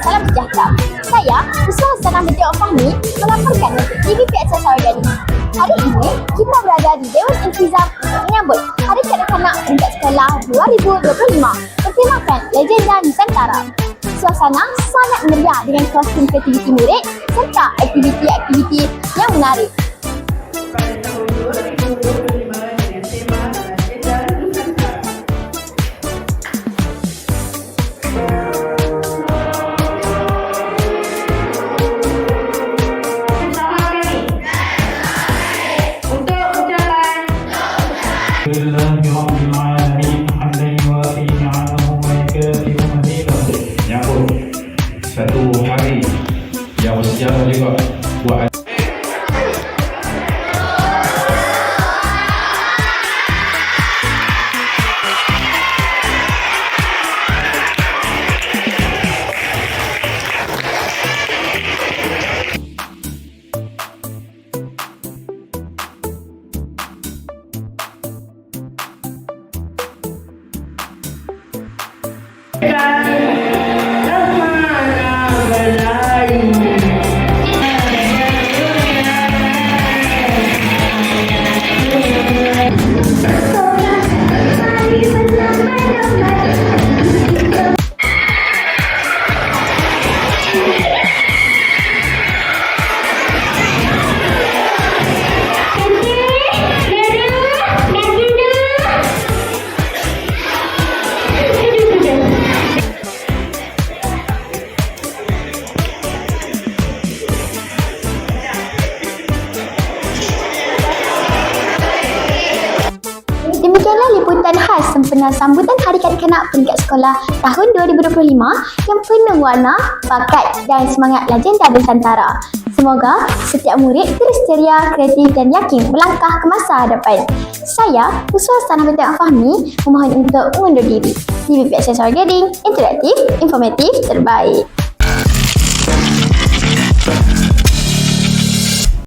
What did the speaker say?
salam sejahtera. Saya, Ustaz Sanah Binti Fahmi, melaporkan untuk TVP Aksan Sarawak Hari ini, kita berada di Dewan Intizam untuk menyambut Hari Kanak-Kanak Tingkat Sekolah 2025 bertemakan Legenda Nusantara. Suasana sangat meriah dengan kostum kreativiti murid serta aktiviti-aktiviti yang menarik. Sempena sambutan Hari Kanak-Kanak Peringkat Sekolah tahun 2025 yang penuh warna, bakat dan semangat legenda Nusantara. Semoga setiap murid terus ceria, kreatif dan yakin melangkah ke masa hadapan. Saya, Usul Tanah Bintang Fahmi, memohon untuk mengundur diri. TVPS Sensor Gading, interaktif, informatif, terbaik.